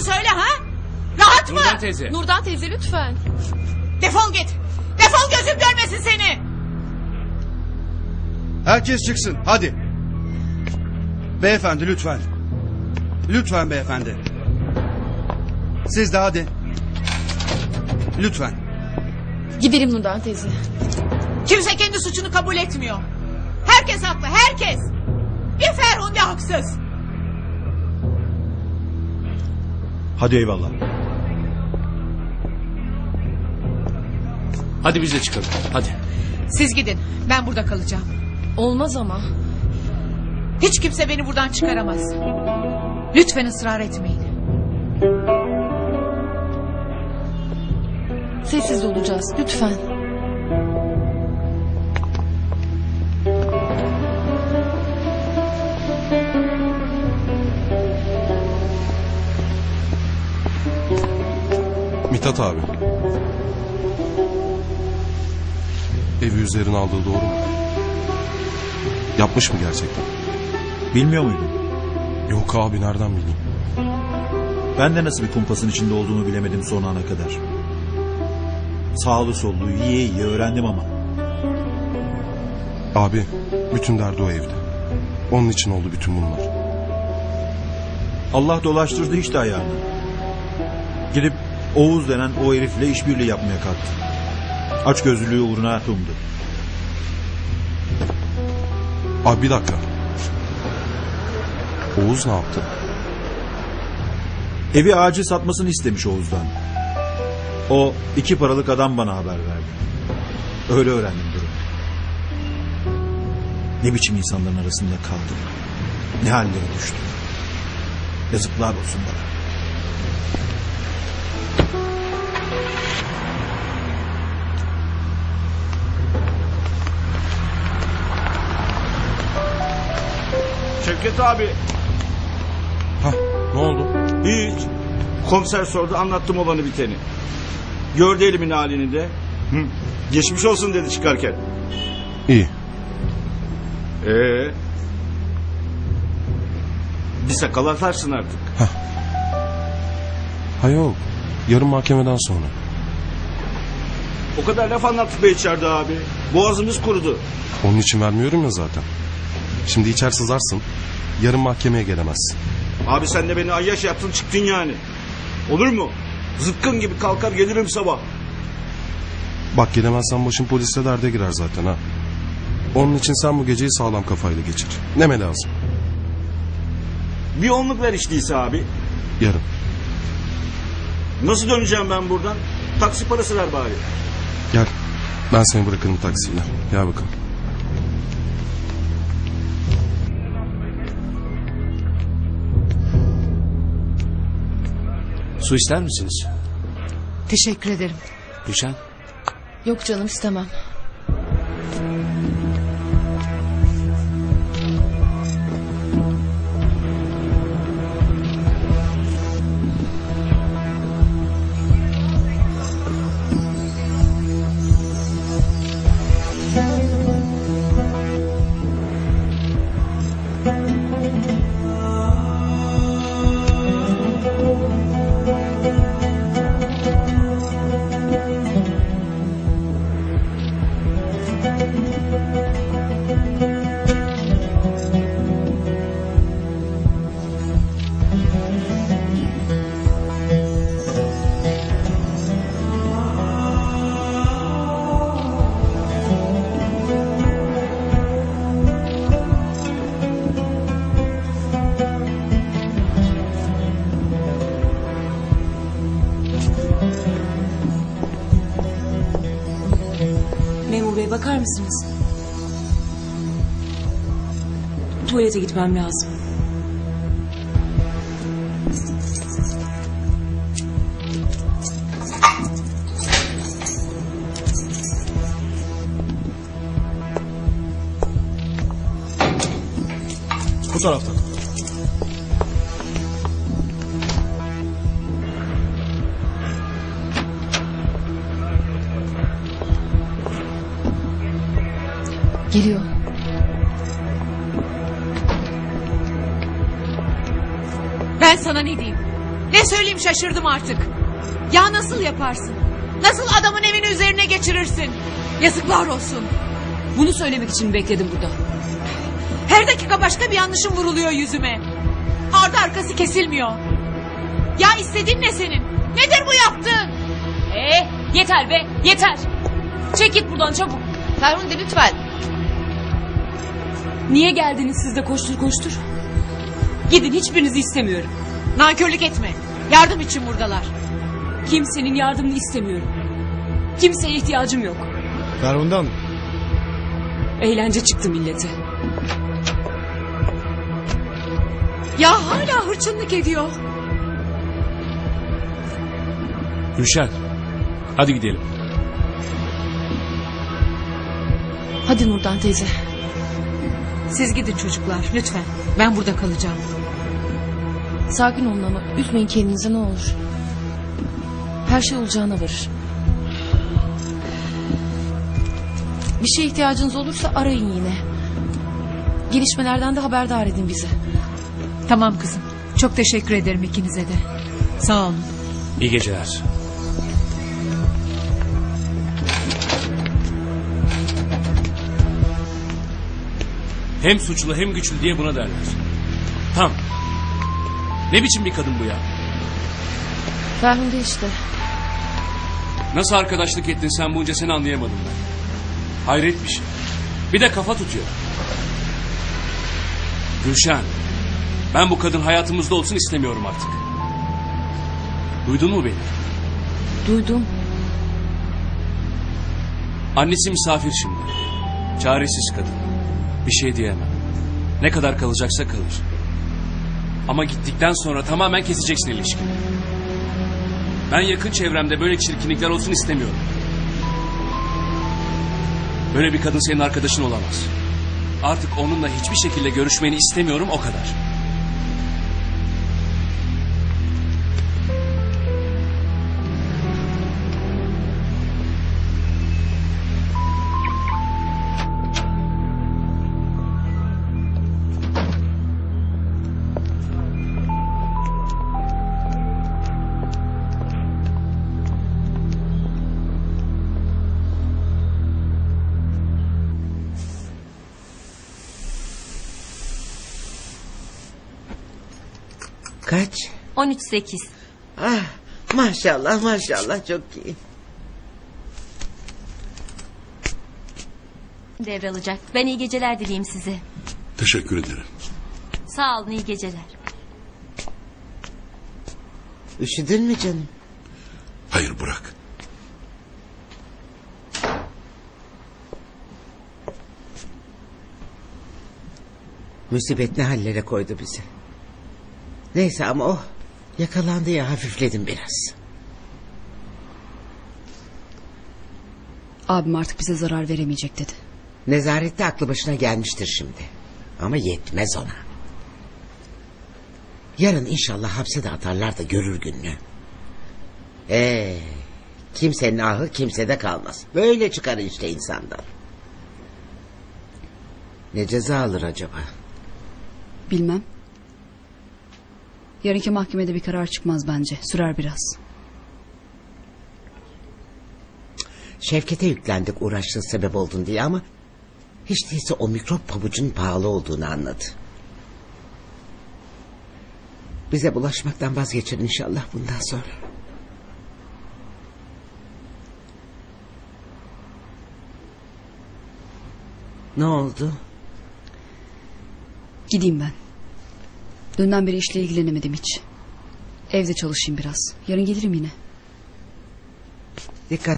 mı söyle ha? Rahat mı? Nurdan teyze. Nurdan teyze lütfen. Defol git. Defol gözüm görmesin seni. Herkes çıksın hadi. Beyefendi lütfen. Lütfen beyefendi. Siz de hadi. Lütfen. Gidelim Nurdan teyze. Kimse kendi suçunu kabul etmiyor. Herkes haklı herkes. Bir Ferhunde haksız. Hadi eyvallah. Hadi biz de çıkalım. Hadi. Siz gidin ben burada kalacağım. Olmaz ama. Hiç kimse beni buradan çıkaramaz. Lütfen ısrar etmeyin. Sessiz olacağız lütfen. Mithat abi. Evi üzerine aldığı doğru mu? Yapmış mı gerçekten? Bilmiyor muydun? Yok abi nereden bileyim? Ben de nasıl bir kumpasın içinde olduğunu bilemedim son ana kadar. Sağlı sollu yiye yiye öğrendim ama. Abi bütün derdi o evde. Onun için oldu bütün bunlar. Allah dolaştırdı işte ayağını. Gidip Oğuz denen o herifle işbirliği yapmaya kalktı. Aç gözlülüğü uğruna umdu. Abi bir dakika. Oğuz ne yaptı? Evi acil satmasını istemiş Oğuz'dan. O iki paralık adam bana haber verdi. Öyle öğrendim durumu. Ne biçim insanların arasında kaldım. Ne hallere düştüm. Yazıklar olsun bana. Şevket abi Hah ne oldu? hiç. Komiser sordu anlattım olanı biteni. Gördü elimin halini de. Hı. Geçmiş olsun dedi çıkarken. İyi. Ee. Bir sakal atarsın artık. Ha yok. Yarın mahkemeden sonra. O kadar laf anlattık be içeride abi. Boğazımız kurudu. Onun için vermiyorum ya zaten. Şimdi içer sızarsın. Yarın mahkemeye gelemezsin. Abi sen de beni ayyaş yaptın çıktın yani. Olur mu? Zıpkın gibi kalkar gelirim sabah. Bak gelemezsen başın poliste derde girer zaten ha. Onun için sen bu geceyi sağlam kafayla geçir. Neme lazım? Bir onluk ver işteyse abi. Yarın. Nasıl döneceğim ben buradan? Taksi parası ver bari. Gel. Ben seni bırakırım taksiyle. Gel bakalım. Su ister misiniz? Teşekkür ederim. Gülşen. Yok canım istemem. Mısınız? Tuvalete gitmem lazım. Bu taraftan. Geliyor. Ben sana ne diyeyim? Ne söyleyeyim şaşırdım artık. Ya nasıl yaparsın? Nasıl adamın evini üzerine geçirirsin? Yazıklar olsun. Bunu söylemek için bekledim burada. Her dakika başka bir yanlışım vuruluyor yüzüme. Ardı arkası kesilmiyor. Ya istediğin ne senin? Nedir bu yaptığın? Ee, yeter be yeter. Çek git buradan çabuk. Ferhunde lütfen. Niye geldiniz siz de koştur koştur? Gidin hiçbirinizi istemiyorum. Nankörlük etme. Yardım için buradalar. Kimsenin yardımını istemiyorum. Kimseye ihtiyacım yok. Ferhunde Hanım. Eğlence çıktı millete. Ya hala hırçınlık ediyor. Gülşen. Hadi gidelim. Hadi Nurdan teyze. Siz gidin çocuklar lütfen. Ben burada kalacağım. Sakin olun ama üzmeyin kendinizi ne olur. Her şey olacağına varır. Bir şeye ihtiyacınız olursa arayın yine. Gelişmelerden de haberdar edin bizi. Tamam kızım. Çok teşekkür ederim ikinize de. Sağ olun. İyi geceler. Hem suçlu hem güçlü diye buna derler. Tam. Ne biçim bir kadın bu ya? Ferhunde işte. Nasıl arkadaşlık ettin sen bunca seni anlayamadım ben. Hayret bir şey. Bir de kafa tutuyor. Gülşen. Ben bu kadın hayatımızda olsun istemiyorum artık. Duydun mu beni? Duydum. Annesi misafir şimdi. Çaresiz kadın. Bir şey diyemem. Ne kadar kalacaksa kalır. Ama gittikten sonra tamamen keseceksin ilişkini. Ben yakın çevremde böyle çirkinlikler olsun istemiyorum. Böyle bir kadın senin arkadaşın olamaz. Artık onunla hiçbir şekilde görüşmeni istemiyorum o kadar. Kaç? 13-8. Ah, maşallah maşallah çok iyi. devralacak. Ben iyi geceler dileyim size. Teşekkür ederim. Sağ olun iyi geceler. Üşüdün mü canım? Hayır bırak. Musibet ne hallere koydu bizi. Neyse ama o yakalandı ya hafifledim biraz. Abim artık bize zarar veremeyecek dedi. Nezarette aklı başına gelmiştir şimdi. Ama yetmez ona. Yarın inşallah hapse de atarlar da görür gününü. Ee, kimsenin ahı kimsede kalmaz. Böyle çıkar işte insandan. Ne ceza alır acaba? Bilmem. Yarınki mahkemede bir karar çıkmaz bence. Sürer biraz. Şevkete yüklendik uğraştığın sebep oldun diye ama... ...hiç değilse o mikrop pabucun pahalı olduğunu anladı. Bize bulaşmaktan vazgeçer inşallah bundan sonra. Ne oldu? Gideyim ben. Dünden beri işle ilgilenemedim hiç. Evde çalışayım biraz. Yarın gelirim yine. Dikkat